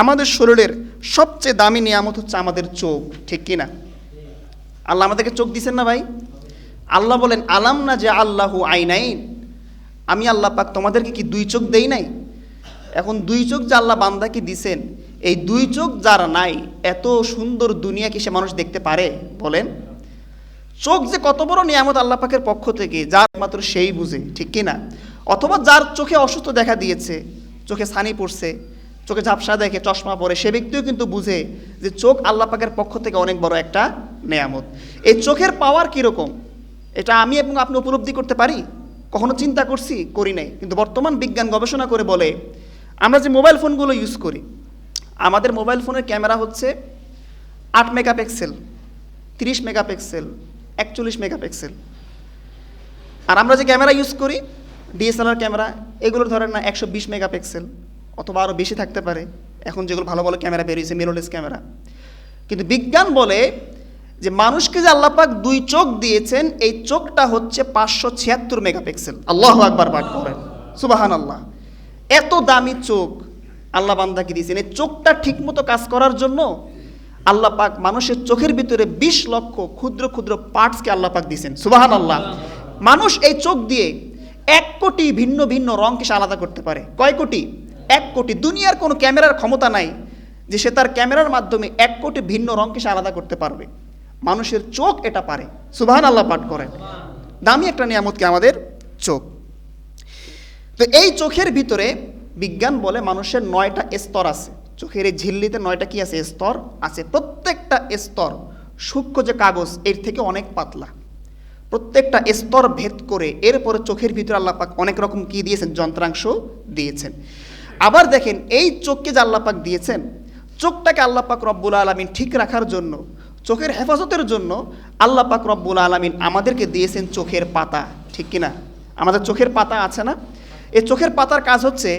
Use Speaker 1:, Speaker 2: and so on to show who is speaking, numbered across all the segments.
Speaker 1: আমাদের শরীরের সবচেয়ে দামি নিয়ামত হচ্ছে আমাদের চোখ, ঠিক কি না আল্লাহ আমাদেরকে চোখ দিছেন না ভাই? আল্লাহ বলেন, আলাম না যে আল্লাহু আইনাইন? আমি আল্লাহ পাক তোমাদেরকে কি দুই চোখ দেই নাই? এখন দুই চোখ যে আল্লাহ বান্দাকে দিছেন? এই দুই চোখ যার নাই, এত সুন্দর দুনিয়া কি সে মানুষ দেখতে পারে? বলেন। চোখ যে কত বড় নিয়ামত আল্লাহ পাকের পক্ষ থেকে, যার মাত্র সেই বুঝে, ঠিক কি না অথবা যার চোখে অসুস্থ দেখা দিয়েছে, চোখে ছানি পড়ছে চোখে ঝাপসা দেখে, চশমা পরে, সে ব্যক্তিও কিন্তু বুঝে যে চোখ আল্লাহ পাকের পক্ষ থেকে অনেক বড় একটা নেয়ামত। এই চোখের পাওয়ার কীরকম? এটা আমি এবং আপনি উপলব্ধি করতে পারি? কখনো চিন্তা করছি? করি নাই। কিন্তু বর্তমান বিজ্ঞান গবেষণা করে বলে, আমরা যে মোবাইল ফোনগুলো ইউজ করি, আমাদের মোবাইল ফোনের ক্যামেরা হচ্ছে আট মেগাপিক্সেল, তিরিশ মেগাপিক্সেল, একচল্লিশ মেগাপিক্সেল। আর আমরা যে ক্যামেরা ইউজ করি ডিএসএলআর ক্যামেরা, এগুলো ধরেন না একশো বিশ মেগাপিক্সেল। অথবা আরও বেশি থাকতে পারে। এখন যেগুলো ভালো ভালো ক্যামেরা বেরিয়েছে মিররলেস ক্যামেরা। কিন্তু বিজ্ঞান বলে যে মানুষকে যে আল্লাপাক দুই চোখ দিয়েছেন, এই চোখটা হচ্ছে পাঁচশো ছিয়াত্তর মেগাপিক্সেল। আল্লাহ আকবার, পাঠ করেন। সুবাহান আল্লাহ এত দামি চোখ আল্লাহ বান্দাকে দিয়েছেন। এই চোখটা ঠিকমতো কাজ করার জন্য আল্লাহ পাক মানুষের চোখের ভিতরে বিশ লক্ষ ক্ষুদ্র ক্ষুদ্র পার্টসকে আল্লাহ পাক দিয়েছেন। সুবাহান আল্লাহ মানুষ এই চোখ দিয়ে এক কোটি ভিন্ন ভিন্ন রঙকে সে আলাদা করতে পারে। কয় কোটি? এক কোটি দুনিয়ার কোনো ক্যামেরার ক্ষমতা নাই যে সে তার ক্যামেরার মাধ্যমে এক কোটি ভিন্ন রঙকে সে আলাদা করতে পারবে। মানুষের চোখ এটা পারে। সুবাহান আল্লাহ পাঠ করেন। দামি একটা নিয়ামতকে আমাদের? চোখ। তো এই চোখের ভিতরে বিজ্ঞান বলে মানুষের নয়টা স্তর আছে। চোখের এই ঝিল্লিতে নয়টা কি আছে? স্তর আছে। প্রত্যেকটা স্তর সূক্ষ্ম যে কাগজ, এর থেকে অনেক পাতলা। প্রত্যেকটা স্তর ভেদ করে এরপরে চোখের ভিতরে আল্লাহ পাক অনেক রকম কি দিয়েছেন? যন্ত্রাংশ দিয়েছেন। আবার দেখেন, এই চোখকে যে আল্লাপাক দিয়েছেন, চোখটাকে আল্লাহ পাক রব্বুল আলমিন ঠিক রাখার জন্য, চোখের হেফাজতের জন্য আল্লাহ পাক রব্বুল আলমিন আমাদেরকে দিয়েছেন চোখের পাতা, ঠিক কিনা? আমাদের চোখের পাতা আছে না? এই চোখের পাতার কাজ হচ্ছে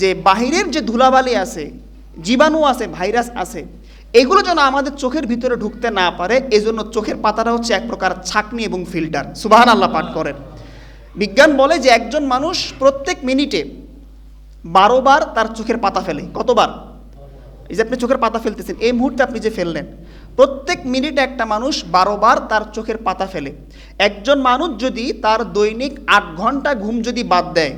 Speaker 1: যে বাহিরের যে ধুলাবালি আছে, জীবাণু আছে, ভাইরাস আছে, এগুলো যেন আমাদের চোখের ভিতরে ঢুকতে না পারে, এজন্য চোখের পাতাটা হচ্ছে এক প্রকার ছাকনি এবং ফিল্টার। সুবাহান আল্লাহ পাঠ করেন। বিজ্ঞান বলে যে একজন মানুষ প্রত্যেক মিনিটে বারো বার তার চোখের পাতা ফেলে। কতবার? এই যে আপনি চোখের পাতা ফেলতেছেন এই মুহূর্তে আপনি যে ফেললেন প্রত্যেক মিনিটে একটা মানুষ বারো বার তার চোখের পাতা ফেলে। একজন মানুষ যদি তার দৈনিক আট ঘণ্টা ঘুম যদি বাদ দেয়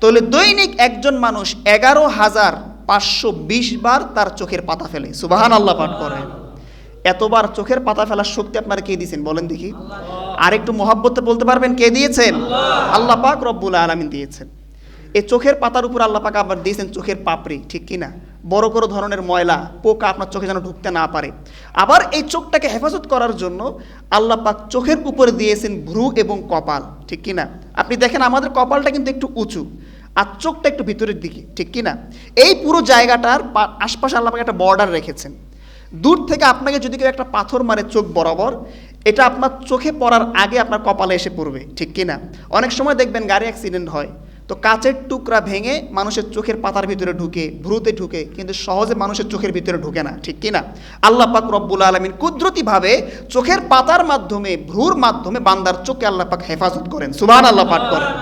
Speaker 1: তাহলে দৈনিক একজন মানুষ এগারো হাজার পাঁচশো বিশ বার তার চোখের পাতা ফেলে। সুবাহান আল্লাহ পাঠ করেন। এতবার চোখের পাতা ফেলার শক্তি আপনারা কে দিয়েছেন বলেন দেখি। আর একটু মহাব্বতে বলতে পারবেন কে দিয়েছেন? আল্লাহ পাক রব্বুল আলমিন দিয়েছেন। এই চোখের পাতার উপর আল্লাহ পাক আবার দিয়েছেন চোখের পাপড়ি, ঠিক কি না? বড় বড় ধরনের ময়লা, পোকা আপনার চোখে যেন ঢুকতে না পারে। আবার এই চোখটাকে হেফাজত করার জন্য আল্লাহ পাক চোখের উপরে দিয়েছেন ভ্রু এবং কপাল, ঠিক কি না? আপনি দেখেন আমাদের কপালটা কিন্তু একটু উঁচু আর চোখটা একটু ভিতরের দিকে, ঠিক কি না? এই পুরো জায়গাটার আশপাশে আল্লাহ একটা বর্ডার রেখেছেন। দূর থেকে আপনাকে যদি কেউ একটা পাথর মারে চোখ বরাবর, এটা আপনার চোখে পড়ার আগে আপনার কপালে এসে পড়বে, ঠিক কি না? অনেক সময় দেখবেন গাড়ি অ্যাক্সিডেন্ট হয় তো কাচের টুকরা ভেঙে মানুষের চোখের পাতার ভিতরে ঢুকে, ভ্রুতে ঢুকে, কিন্তু সহজে মানুষের চোখের ভিতরে ঢুকে না, ঠিক কি না আল্লাহ পাক রব্বুল আলমিন কুদরতিভাবে চোখের পাতার মাধ্যমে, ভ্রুর মাধ্যমে বান্দার চোখে আল্লাহ পাক হেফাজত করেন। সুবাহ আল্লাহ পাক করেন।